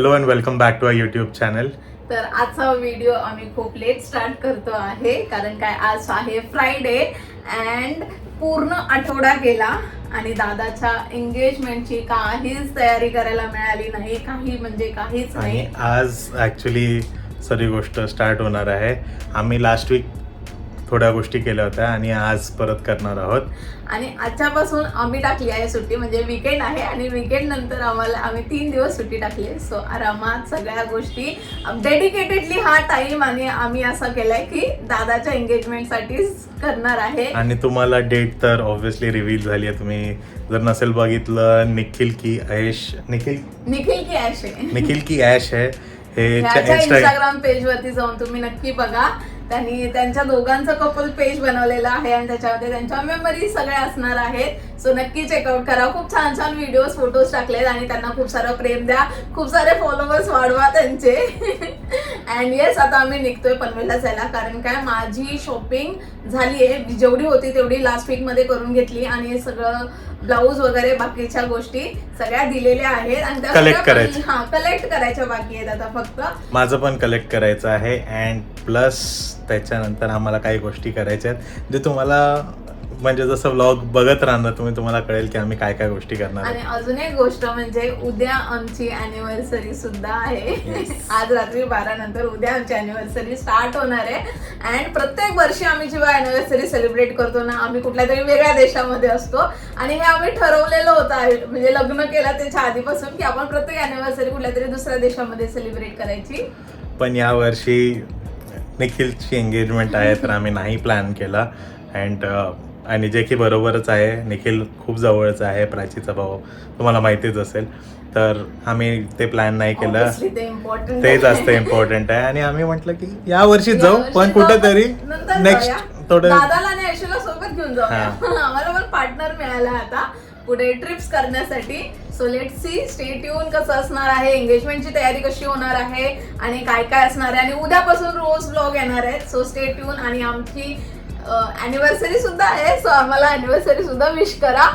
Hello and welcome back to our YouTube channel तर आजचा video आम्ही खूप लेट स्टार्ट करतो आहे कारण काय आज आहे फ्रायडे अँड पूर्ण आठवडा गेला आणि दादाच्या एंगेजमेंटची काहीच तयारी करायला मिळाली नाही काही म्हणजे काहीच नाही. आज ॲक्च्युली सगळी गोष्ट स्टार्ट होणार आहे. आम्ही लास्ट वीक थोड्या गोष्टी केल्या होत्या आणि आज परत करणार आहोत. आणि आजच्यापासून आम्ही टाकली आहे सुट्टी म्हणजे विकेंड आहे आणि विकेंड नंतर आम्हाला आम्ही तीन दिवस सुट्टी टाकली आहे. सो आरामात सगळ्या गोष्टी डेडिकेटेडली हा टाइम आणि आम्ही असं केलाय की दादाच्या एंगेजमेंटसाठीच करणार आहे. आणि तुम्हाला डेट तर ऑब्व्हियसली रिव्हील झाली आहे. तुम्ही जर नसेल बघितलं निखिल की ऐश निखिल? निखिल की ऍश आहे. निखिल की ऐश आहे. हे इंस्टाग्राम पेज वरती जाऊन तुम्ही नक्की बघा. त्यांनी त्यांच्या दोघांचं कपल पेज बनवलेलं आहे आणि त्याच्यामध्ये त्यांच्या मेमरी सगळ्या असणार आहेत. सो नक्की चेकआउट करा. खूप छान छान व्हिडिओज फोटोज टाकलेत आणि त्यांना खूप सारं प्रेम द्या. खूप सारे फॉलोअर्स वाढवा त्यांचे. अँड येस आता आम्ही निघतोय पनवेलला जायला. कारण काय? माझी शॉपिंग झाली आहे जेवढी होती तेवढी लास्ट वीकमध्ये करून घेतली आणि सगळं ब्लाऊज वगैरे बाकीच्या गोष्टी सगळ्या दिलेल्या आहेत आणि त्या Collect सगळ्या करायच्या. पण- हा कलेक्ट करायच्या बाकी आहेत आता फक्त माझं पण कलेक्ट करायचं आहे अँड प्लस त्याच्यानंतर आम्हाला काही गोष्टी करायच्या आहेत जे तुम्हाला म्हणजे जसं व्लॉग बघत राहणार तुम्ही तुम्हाला कळेल की आम्ही काय काय गोष्टी करणार आणि आहोत. अजून एक गोष्ट म्हणजे उद्या आमची अॅनिव्हर्सरी सुद्धा आहे. आज रात्री बारा नंतर उद्या आमची अॅनिव्हर्सरी स्टार्ट होणार आहे. अँड प्रत्येक वर्षी आम्ही जेव्हा अॅनिव्हर्सरी सेलिब्रेट करतो ना आम्ही कुठल्या तरी वेगळ्या देशामध्ये असतो. आणि हे आम्ही ठरवलेलं होतं आहे- म्हणजे लग्न केलं त्याच्या आधीपासून की आपण प्रत्येक अॅनिव्हर्सरी कुठल्या तरी दुसऱ्या देशामध्ये सेलिब्रेट करायची. पण यावर्षी निखिलची एंगेजमेंट आहे तर आम्ही नाही प्लॅन केला. अँड आणि जे की बरोबरच आहे निखिल खूप जवळचा आहे प्राचीचा भाऊ. तुम्हाला माहितीच असेल. तर आम्ही ते प्लॅन नाही केलं. Obviously ते इम्पॉर्टंट ते जास्त इम्पॉर्टंट आहे. आणि आम्ही म्हटलं की या वर्षी जाऊ पण कुठेतरी नेक्स्ट थोडं दादाला आणि आयुष्याला सोबत घेऊन जाऊ. आम्हाला पण पार्टनर मिळाला आता पुढे ट्रिप्स करण्यासाठी. So let see stay tune कसं असणार आहे एंगेजमेंटची तयारी कशी होणार आहे आणि काय काय असणार आहे. आणि उद्यापासून रोज ब्लॉग येणार आहेत. सो स्टे ट्यून आणि आमची अॅनिव्हर्सरी सुद्धा आहे सो आम्हाला अॅनिव्हर्सरी सुद्धा विश करा.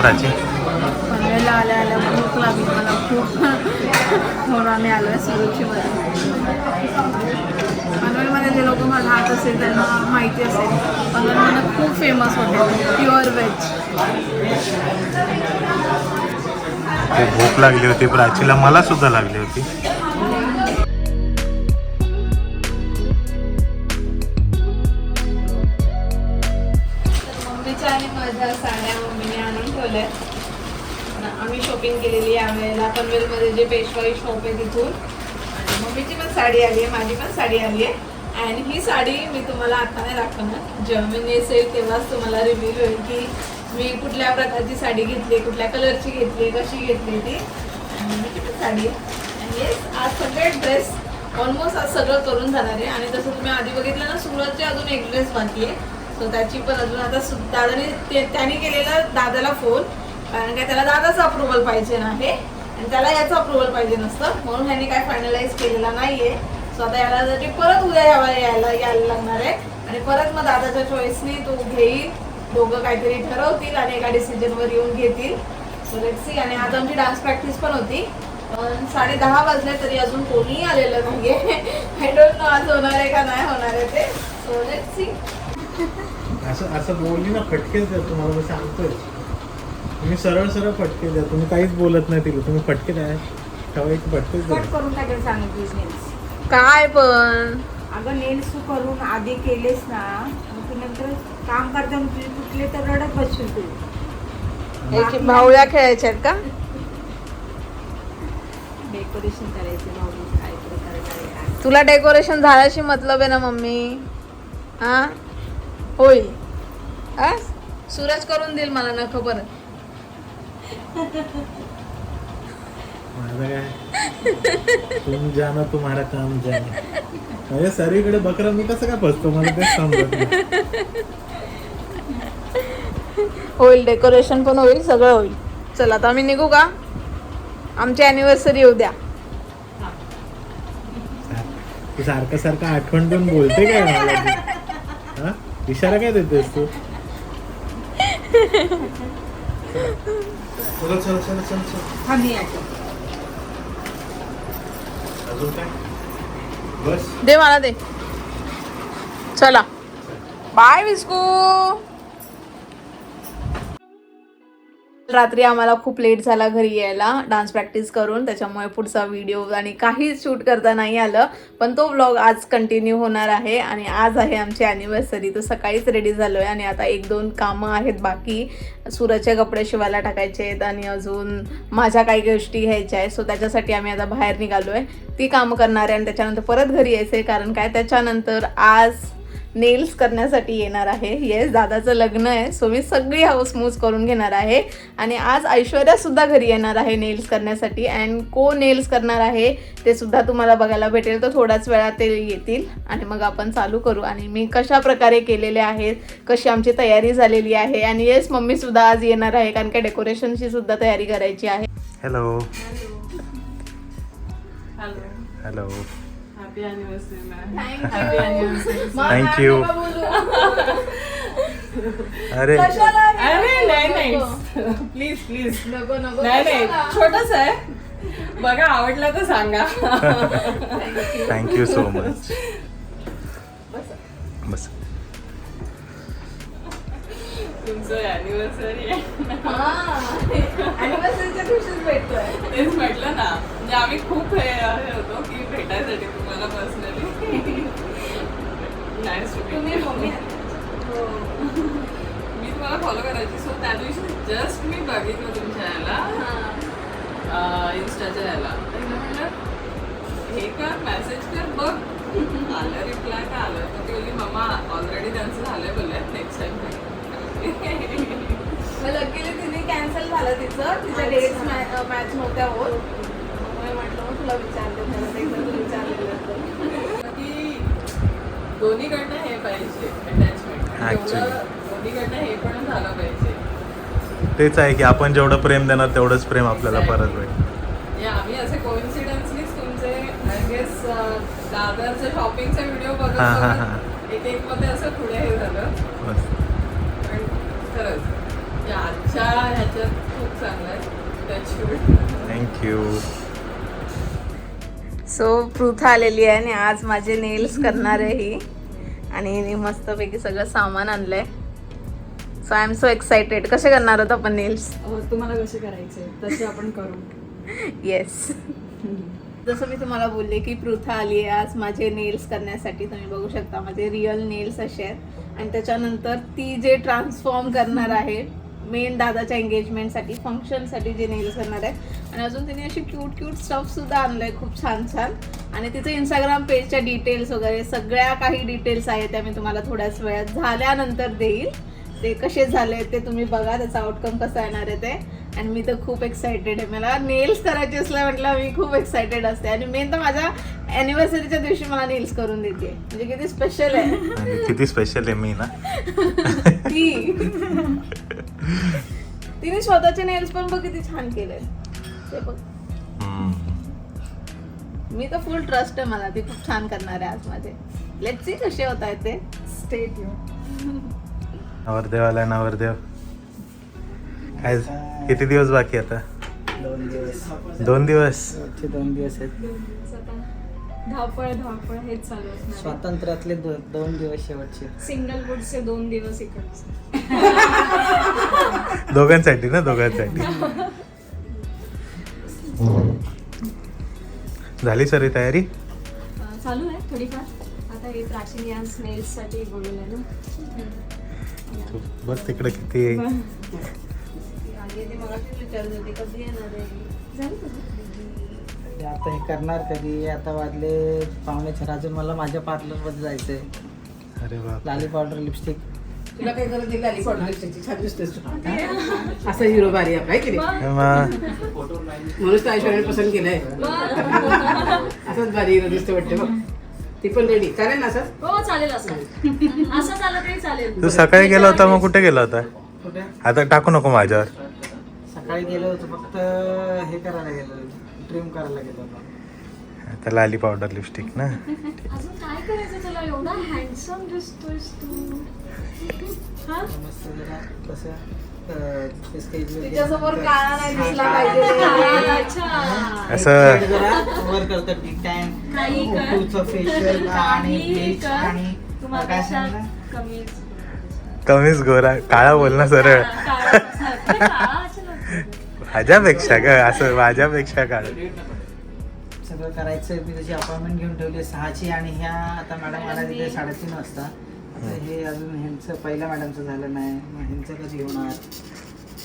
प्राची. पनवेलला आल्या आल्या भूक लागली मला खूप. म्हणून आम्ही आलो आहे सुरुचीमध्ये पनवेलमध्ये जे लोक राहत असेल त्यांना माहिती असेल पनवेलमध्ये खूप फेमस हॉटेल प्युअर व्हेज भूक लागली होती प्राचीला मला सुद्धा लागली होती. मम्मीने आम्ही शॉपिंग केलेली यावेळेला पनवेलमध्ये जे पेशवाई शॉप आहे तिथून. आणि मम्मीची पण साडी आली आहे माझी पण साडी आली आहे आणि ही साडी मी तुम्हाला आता नाही दाखवणार. जेव्हा मी नेसेल तेव्हाच तुम्हाला रिव्ह्यू होईल की मी कुठल्या प्रकारची साडी घेतली कुठल्या कलरची घेतली कशी घेतली ती. आणि मम्मीची पण साडी आहे. आणि येस आज सगळे ड्रेस ऑलमोस्ट आज सगळं करून जाणार आहे. आणि जसं तुम्ही आधी बघितलं ना सुरतचे अजून एक ड्रेस बाकी आहे. सो त्याची पण अजून आता दादाने ते- त्याने केलेला दादाला फोन कारण काय त्याला दादाचा अप्रुव्हल पाहिजे आहे आणि त्याला याचं अप्रुव्हल पाहिजे नसतं. म्हणून ह्याने काय फायनलाइज केलेला नाहीये. सो आता याला जरी परत उद्या यावा यायला यायला लागणार आहे. आणि परत मग दादाच्या चॉईसने तो घेईल. दोघं काहीतरी ठरवतील आणि एका डिसिजनवर येऊन घेतील. सो लेट सी आणि आज आमची डान्स प्रॅक्टिस पण होती. पण साडे दहा वाजले तरी अजून कोणीही आलेलं नाहीये. आय डोंट नो आज होणार आहे का नाही होणार आहे ते. सो लेट सी असं असं बोलली ना फटकेच द्या तुम्हाला मी सांगतोय. तुम्ही सरळ सरळ फटके द्या. तुम्ही काहीच बोलत नाही तिला तुम्ही फटके द्या. तेव्हा एक फटकेच द्या कट करून टाकेल सांगितलीस नेल्स. काय पण? अगं नेल्स तू करून आधी केलेस ना मग तू नंतर काम करताना तुझे तुटले तर रडत बसशील तू. बाकी भाऊया खेळायचे आहेत का? डेकोरेशन करायचे भाऊजी काय प्रकारे काय? तुला डेकोरेशन झाल्याशी मतलब आहे ना मम्मी? हा? होईल हा? सूरज करून देईल मला न खबर माझं काय तुम जाना तुम्हारा काम जाना अरे सगळीकडे बकरा मी कसं काय फसतो? मला तेच समजत नाही. होईल डेकोरेशन पण होईल सगळं होईल. चला आता आम्ही निघू का? आमची अॅनिव्हर्सरी येऊ द्या. तू सारखं सारखं आठवण देऊन बोलते काय मला? तू? इशारा काय देतेस तू? चला चला चला चला चला. हा. अजून काय? बस. दे मला दे. चला. बाय विस्कू रात्री आम्हाला खूप लेट झाला घरी यायला. डान्स प्रॅक्टिस करून त्याच्यामुळे पुढचा व्हिडिओ आणि काहीच शूट करता नाही आलं. पण तो व्लॉग आज कंटिन्यू होणार आहे आणि आज आहे आमची ॲनिव्हर्सरी तर सकाळीच रेडी झालो आहे आणि आता एक दोन कामं आहेत बाकी. सूरजचे कपडे शिवायला टाकायचे आहेत आणि अजून माझ्या काही गोष्टी घ्यायच्या आहेत. सो त्याच्यासाठी आम्ही आता बाहेर निघालो आहे ती कामं करणार आहे आणि त्याच्यानंतर परत घरी यायचं आहे कारण काय? त्याच्यानंतर आज नेल्स करण्यासाठी येणार आहे. येस दादाचं लग्न आहे. सो मी सगळी हाऊसमूज करून घेणार आहे. आणि आज ऐश्वर्या सुद्धा घरी येणार आहे नेल्स करण्यासाठी. अँड को नेल्स करणार आहे. ते सुद्धा तुम्हाला बघायला भेटेल. तर थोड्याच वेळात ते येतील. आणि मग आपण चालू करू. आणि मी कशा प्रकारे केलेले आहेत कशी आमची तयारी झालेली आहे. आणि येस मम्मी सुद्धा आज येणार आहे. कारण का डेकोरेशनची सुद्धा तयारी करायची आहे. Hello hello hello happy anniversary ma'am happy anniversary Thank you. अरे. अरे नाही नाही. प्लीज प्लीज नको नको नाही नाही. छोटस आहे. बघा आवडलं तर सांगा. थँक्यू सो मच बस. तुमचं अॅनिव्हर्सरी अॅनिव्हर्सरीच्या दिवशीच भेटतोय. तेच म्हटलं ना. म्हणजे आम्ही खूप हे हे होतो की भेटायसाठी तुम्हाला पर्सनली तुम्ही मम्मी मी तुम्हाला फॉलो करायची. सो त्या दिवशी जस्ट मी बघितलं तुमच्या याला इन्स्टाच्या याला. तर मी म्हटलं हे कर मेसेज कर बघ. आलं रिप्लाय का आलं? तर ती बोलली मम्मा ऑलरेडी त्यांचं झालंय बोलले नेक्स्ट टाइम लकीली तिने कॅन्सल झालं तिचं. तिच्या डेट्स मॅच नव्हत्या होत. मग तुला विचारते परत एकदा तू विचारलेलं की दोन्हीकडनं हे पाहिजे अटॅचमेंट. दोन्हीकडनं हे पण झालं पाहिजे. तेच आहे की आपण जेवढं प्रेम देणार तेवढंच प्रेम आपल्याला परत भेटेल म्हणजे आम्ही असे कोइन्सिडन्सलीच तुमचे आय गेस दादरचे शॉपिंगचे व्हिडिओ बघत एक एक मध्ये असं पुढे हे झालं. पण खरंच आजच्या ह्याच्यात खूप चांगलं आहे. थँक्यू सो पृथा आलेली आहे आणि आज माझे नेल्स करणार आहे ही. आणि मस्तपैकी सगळं सामान आणलंय. So I am so excited कसे करणार आहोत आपण नेल्स तुम्हाला कसे करायचे? तसे आपण करू. येस जसं मी तुम्हाला बोलले की पृथा आली आहे आज माझे नेल्स करण्यासाठी. तुम्ही बघू शकता माझे रिअल नेल्स असे आहेत. आणि त्याच्यानंतर ती जे ट्रान्सफॉर्म करणार आहे मेन दादाच्या एंगेजमेंटसाठी फंक्शनसाठी जे नेल्स करणार आहे आणि अजून तिने अशी क्यूट क्यूट स्टफसुद्धा आणलं आहे खूप छान छान. आणि तिचं इंस्टाग्राम पेजच्या डिटेल्स वगैरे सगळ्या काही डिटेल्स आहेत त्या मी तुम्हाला थोड्याच वेळात झाल्यानंतर देईल. ते कसे झाले ते तुम्ही बघा त्याचा आउटकम कसा येणार आहे ते. आणि मी तर खूप एक्सायटेड आहे. मला नेल्स करायचे असल्या म्हटलं मी खूप एक्सायटेड असते. आणि मेन तर माझ्या अॅनिव्हर्सरीच्या दिवशी मला नेल्स करून देते म्हणजे किती स्पेशल आहे. किती स्पेशल आहे मी ना. ती. तिने स्वतःचे नेल्स पण बघ किती छान केले. ते बघ. मी तर फुल ट्रस्ट आहे मला ती खूप छान करणार आहे आज माझे लेट्स सी कसे होत आहेत ते. स्टेट यू नवरदेव आला नवरदेव. काय किती दिवस बाकी आता? दोन दिवस. दोन दिवस. दोन दिवस आहेत. धावपळ धावपळ हेच चालू असणार स्वातंत्र्यातले दो, दोन दिवस शेवटचे. सिंगल गुडचे दोन दिवस इकडचे दोघांसाठी ना दोघांसाठी. झाली सर तयारी? अं, चालू आहे थोडीफार. आता हे प्राचीन या स्नेल्ससाठी बोलवलं ना. बस तिकडे किती आधी ती मला विचारत होती कधी येणार आहे? झालं? ते आता हे करणार कधी? आता वाजले पावणे चार. अजून मला माझ्या पार्लरमध्ये जायचंय. अरे बाप लाली पावडर लिपस्टिक. तुला काही गरज नाही लाली पावडर लिपस्टिकची. छान दिसतेस तू. असं हिरो भारी आहे काय की नाही? मग म्हणूनच तर ऐश्वर्याने पसंत केलंय. असंच भारी हिरो दिसते वाटते बघ. ती पण रेडी चालेल ना असं हो चालेल असं. असं झालं तरी चालेल. तू सकाळी गेला होता मग कुठे गेला होता? कुठे? आता टाकू नको माझ्यावर. सकाळी गेलो होतो फक्त हे करायला गेलो. ट्रिम करायला गेलो होतो आता लाली पावडर लिपस्टिक ना? अजून काय करायचं तुला? एवढा हँडसम दिसतोयस तू. हा? मस्त जरा कसं स्टेज तिच्यासमोर काळा नाही दिसला. पाहिजे अच्छा. असं जरा कव्हर करतात डिटॅन नाही कर. ओटूचं फेशियल आणि काही ब्लीच कर. आणि तुम्हाला काय कशा सांगणार? कमी कमीच गोरा. काळा बोल ना सरळ. काळा. असणार. काळा अच्छा. माझ्यापेक्षा का असं माझ्यापेक्षा का? सगळं करायचं मी त्याची अपॉइंटमेंट घेऊन ठेवली सहाची आणि ह्या आता मॅडम मला तिथे साडेतीन वाजता. आता हे अजून ह्यांचं पहिल्या मॅडमचं झालं नाही. मग ह्यांचं कधी होणार?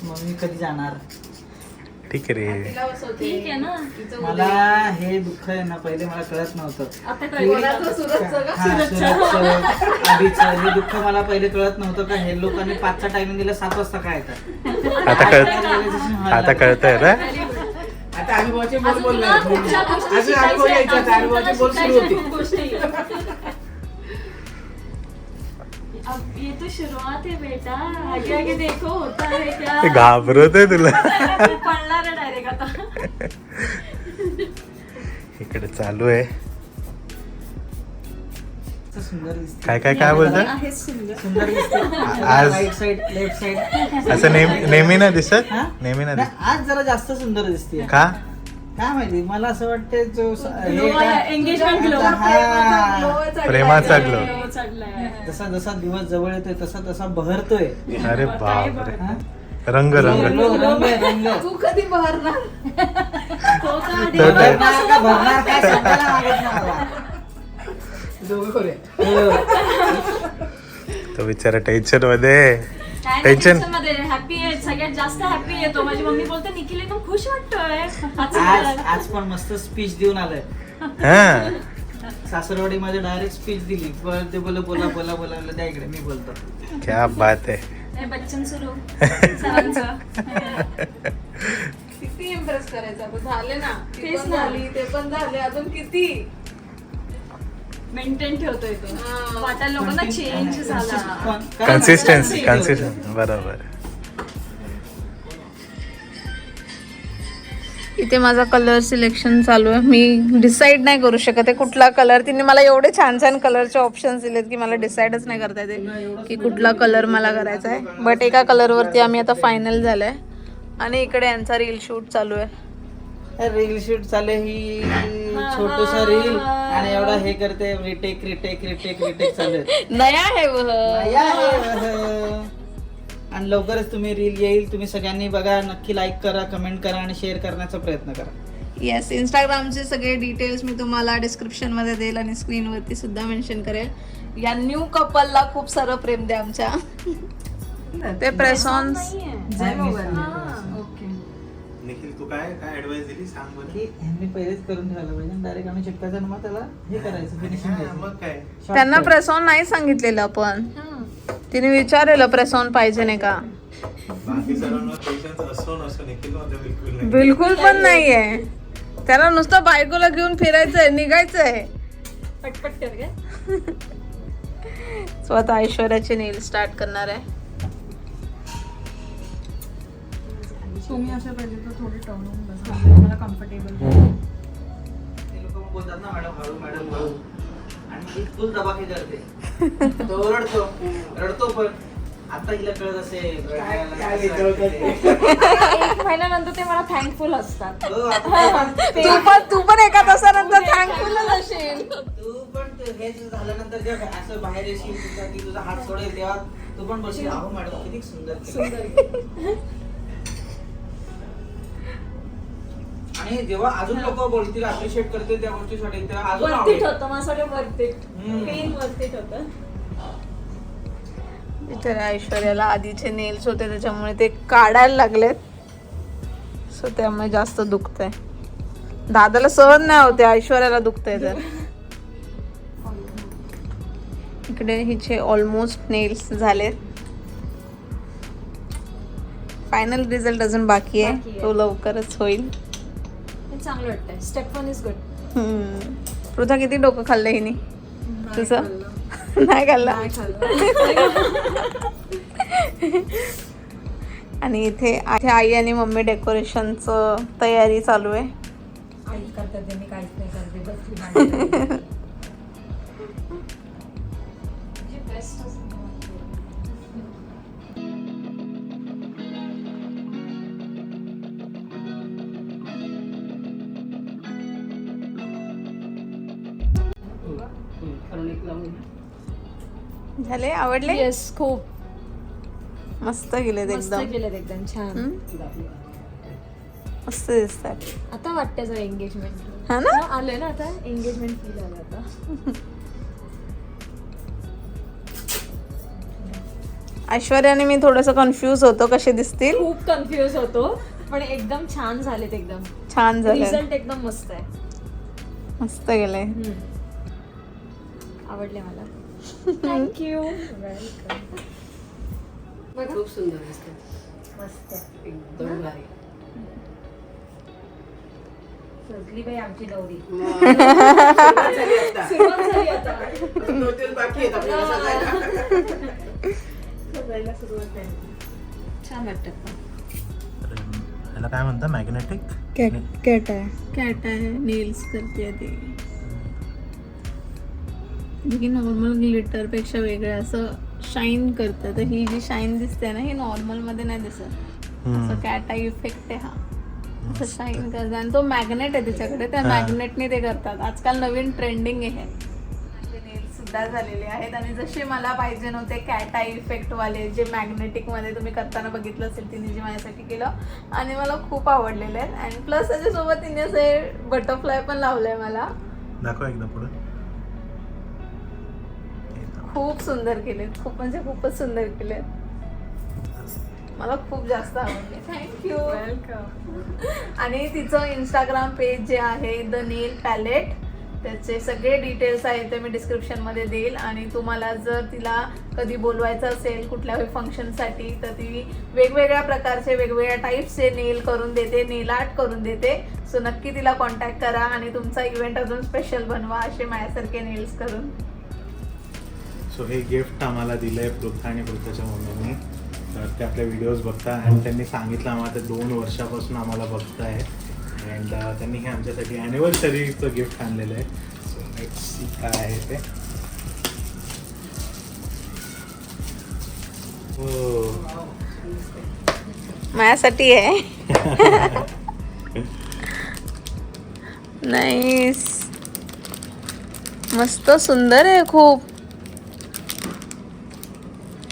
मग मी कधी जाणार? ठीक आहे रे. ठीक आहे ना? मला हे दुःख आहे ना पहिले मला कळत नव्हतं. आता कळलं? हा, सुरतचं, आधीचं हे दुःख मला पहिले कळत नव्हतं का? हे लोकांनी पाचचा टायमिंग दिला सात वाजता काय येतात आता कळत आता कळतंय ना? आता अनुभवाचे बोल अजून अनुभव यायचा. आता अनुभवाचे बोल सुरू होती. अब ये तो शुरुआत है बेटा। आगे आगे देखो होता है क्या? ते घाबरवतोय तुला। पडणार आहे डायरेक्ट आता। इकडे चालू आहे। सुंदर दिसते. काय काय काय बोलतोय आहे सुंदर. सुंदर दिसते. आज- राईट लेफ्ट असं नेहमी नेहमी ना दिसत? हा? नेहमी ना नाही, दिसत. आज जरा जास्त सुंदर दिसते. का? काय माहिती मला असं वाटतं जो स- हे काय- हा. प्रेमाचा ग्लो जसा जसा दिवस जवळ येतोय तसा तसा बहरतोय अरे बापरे हा? रंग रंग रंग रंग रंग तू कधी बहरणार तो का आधी तो काय? भरणार का भरणार काय सांगायला मागत नाही मला. दोघं करूया. तो बिचारा टेन्शनमध्ये टेन्शन हॅपी आहे सगळ्यात जास्त हॅपी येतो माझी मम्मी बोलते निखिल एकदम खुश वाटतोय. आज आज आज पण मस्त स्पीच देऊन आलोय. हा. सासरवाडी मध्ये डायरेक्ट स्पीच दिली. बर- ते बोल बोला बोला बोला द्या इकडे मी बोलतो. क्या बात आहे. बच्चन सुरू. किती इम्प्रेस करायचं? झाले ना. तेच. झाली ते पण झाले. अजून किती? मेंटेन ठेवतोय तो. हा. चेंज झाला. कन्सिस्टन्सी कन्सिस्टन्सी बरोबर. इथे माझा कलर सिलेक्शन चालू आहे. मी डिसाईड नाही करू शकत आहे कुठला कलर तिने मला एवढे छान छान कलरचे ऑप्शन्स दिलेत की मला डिसाईडच नाही करता येते की कुठला कलर मला करायचा आहे. बट एका कलरवरती आम्ही आता फायनल झालंय. आणि इकडे यांचा रील शूट चालू आहे. रील शूट चालू आहे. ही छोटस रील आणि एवढा हे करते रिटेक रिटेक रिटेक रिटेक चालू नया है आहे. आणि लवकरच तुम्ही रील येईल तुम्ही सगळ्यांनी बघा नक्की लाईक करा कमेंट करा आणि शेअर करण्याचा प्रयत्न करा. येस इंस्टाग्रामचे सगळे डिटेल्स मी तुम्हाला डिस्क्रिप्शनमध्ये देईल आणि स्क्रीनवरती सुद्धा मेन्शन करेल. या न्यू कपलला खूप सारं प्रेम द्या आमच्या. ते प्रेसॉन्स तू काय काय ऍडवाइस दिली? सांग की ह्यांनी पहिलेच करून ठेवायला पाहिजे डायरेक्ट आम्ही चिटकायचं आणि मग त्याला हे करायचं फिनिशिंग मग काय? त्यांना प्रेसॉन नाही सांगितलेलं आपण. तिने विचारलेलं प्रेसॉन पाहिजे नाही का? बाकी सर्वांवर पेशन्स असो नसो निखिलमध्ये बिलकुल नाही. बिलकुल पण नाहीये. त्याला नुसतं बायकोला घेऊन फिरायचंय निघायचंय. पटपट कर गे. स्वतः ऐश्वर्याचे नेल स्टार्ट करणार आहे. तुम्ही असं पाहिजे तर थोडी टवून बसा. मला कम्फर्टेबल ते लोक बोलतात ना मॅडम हळू मॅडम हळू आणि ही फुल करते. तो रडतो. रडतो पण आता हिला कळत असेल. एक महिन्यानंतर ते मला थँकफुल असतात. हो, तू पण तू पण एका तासानंतर थँकफुल असेल तू पण ते हे झाल्यानंतर जेव्हा असं बाहेर येशील तुझा हात सोडेल तेव्हा तू पण बोलशील अहो मॅडम किती सुंदर केलं." आणि जेव्हा अजून लोक बोलतील अप्रिशिएट करतील त्या गोष्टीसाठी तेव्हा अजून वर्थित आवडेल. होतं माझ्यासाठी हम्म. पेन वर्थित होतं. इथे ऐश्वर्याला आधीचे नेल्स होते त्याच्यामुळे ते काढायला लागलेत. सो त्यामुळे जास्त दुखतंय. दादाला सहन नाही होते ऐश्वर्याला दुखतंय तर. इकडे हिचे ऑलमोस्ट नेल्स झालेत. फायनल रिझल्ट अजून बाकी बाकी आहे आहे. तो लवकरच होईल. चांगलं वाटतंय. Step one is good. Pritha किती डोकं खाल्लं हिने? तुझं? नाही खाल्लं? आणि इथे इथे आई आणि मम्मी डेकोरेशनचं तयारी चालू आहे. आई करतात काहीच नाही करते बसली झाले? आवडले? येस खूप. मस्त गेलेत मस्त एकदम. केलेत एकदम छान? मस्त दिसतात. आता वाटतं जर एंगेजमेंट हा ना? आलंय ना आता? एंगेजमेंट फील आलं आता. ऐश्वर्या आणि मी थोडस कन्फ्युज होतो कसे दिसतील? खूप कन्फ्युज होतो पण एकदम छान झालेत एकदम. छान झाले रिझल्ट एकदम मस्त आहे. मस्त गेले. हम्म. आवडले मला. थँक्यू खूप सुंदर दिसते मस्त एकदम भारी. सजली बाई आमची झाली छान वाटतात पण ह्याला काय म्हणतात? मॅग्नेटिक कॅट आहे. कॅट आहे. नेल्स करते ते की नॉर्मल ग्लिटरपेक्षा वेगळं असं शाईन करतं. तर ही जी शाईन दिसते ना ही नॉर्मलमध्ये नाही दिसत. असं कॅट इफेक्ट आहे हा. असं शाईन करतं. आणि तो मॅग्नेट आहे तिच्याकडे. त्या मॅग्नेटने ते करतात. आजकाल नवीन ट्रेंडिंग आहे. सुद्धा झालेले आहेत. आणि जसे मला पाहिजे नव्हते कॅट आय इफेक्ट वाले जे मॅग्नेटिकमध्ये तुम्ही करताना बघितलं असेल तिने जे माझ्यासाठी केलं. आणि मला खूप आवडलेले आहेत. आणि प्लस त्याच्यासोबत तिने असे बटरफ्लाय पण लावलंय मला. दाखव एकदा पुढे. खूप सुंदर केलेत. खूप म्हणजे खूपच सुंदर केलेत. मला खूप जास्त आवडले. थँक्यू वेलकम आणि तिचं इंस्टाग्राम पेज जे आहे द नेल पॅलेट त्याचे सगळे डिटेल्स आहेत ते मी डिस्क्रिप्शनमध्ये देईल. आणि तुम्हाला जर तिला कधी बोलवायचं असेल कुठल्याही फंक्शनसाठी तर ती वेगवेगळ्या प्रकारचे वेगवेगळ्या टाईप्सचे नेल करून देते नेल आर्ट करून देते. सो नक्की तिला कॉन्टॅक्ट करा आणि तुमचा इव्हेंट अजून स्पेशल बनवा असे माझ्यासारखे नेल्स करून. सो हे गिफ्ट आम्हाला दिलंय पृथा आणि पृथाच्या मम्मीने. तर ते आपले व्हिडिओज बघता. आणि त्यांनी सांगितलं आम्हाला ते दोन वर्षापासून आम्हाला बघताय. अँड त्यांनी हे आमच्यासाठी ॲनिव्हर्सरीचं गिफ्ट आणलेलं आहे. सो लेट्स सी काय आहे ते. हो. माझ्यासाठी आहे. नाईस मस्त सुंदर आहे खूप.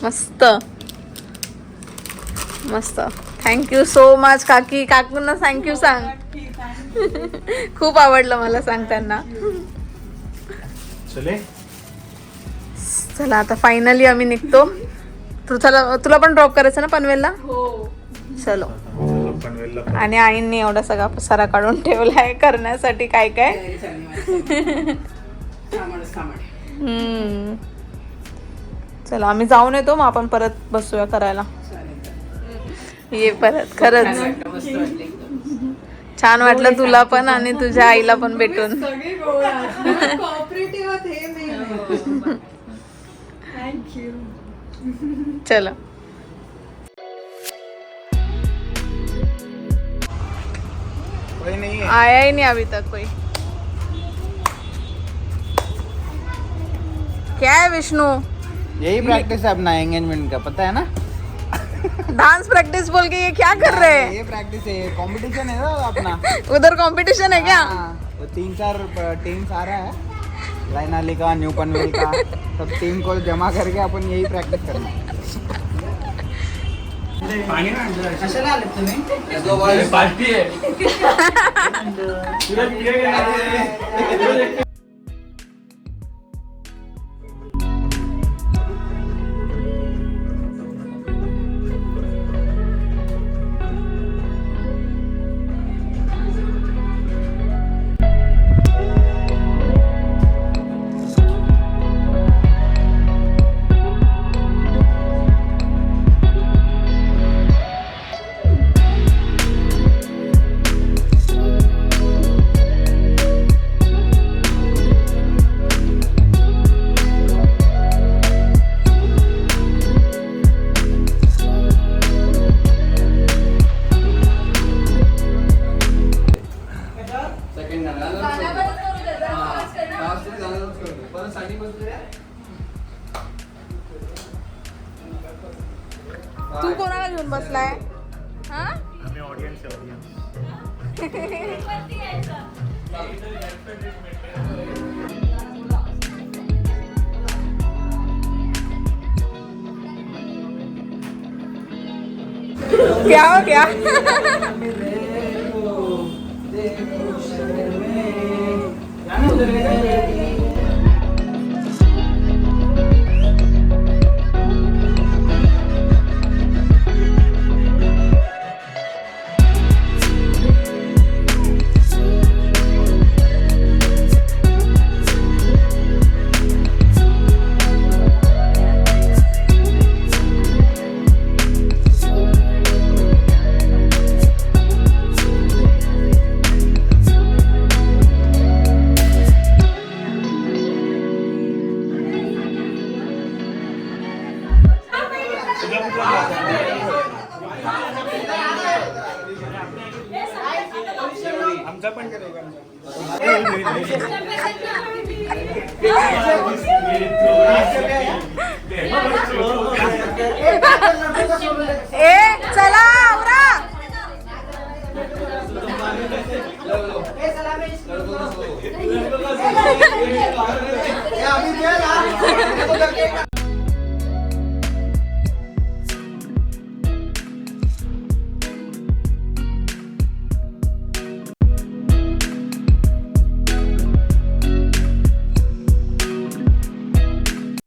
मस्त. मस्त. थँक्यू सो मच काकी. काकूंना थँक्यू सांग. खूप आवडलं मला सांगताना चले. चला आता फायनली आम्ही निघतो. तुला तुला पण ड्रॉप करायचं ना पनवेलला? हो. चलो. पनवेलला आणि आईंनी एवढा सगळा पसारा काढून ठेवलाय करण्यासाठी काय काय. हम्म. चला आम्ही जाऊन येतो मग आपण परत बसूया करायला. ये परत खरंच. छान वाटलं तुला पण आणि तुझ्या आईला पण भेटून. चलो. आया ही नहीं अभी तक कोई. क्या है विष्णु? यही प्रैक्टिस है अपना एंगेजमेंट का पता है ना? डांस प्रैक्टिस बोल के ये क्या कर रहे हैं? ये प्रैक्टिस है कंपटीशन है ना अपना। उधर कंपटीशन है क्या? हाँ, तो तीन चार टीम्स आ रहा है लाइनाली का न्यू पनवेल का सब टीम को जमा करके अपन यही प्रैक्टिस करना है। कशाला आले ¡Gracias! ए चला आवरा. आम्ही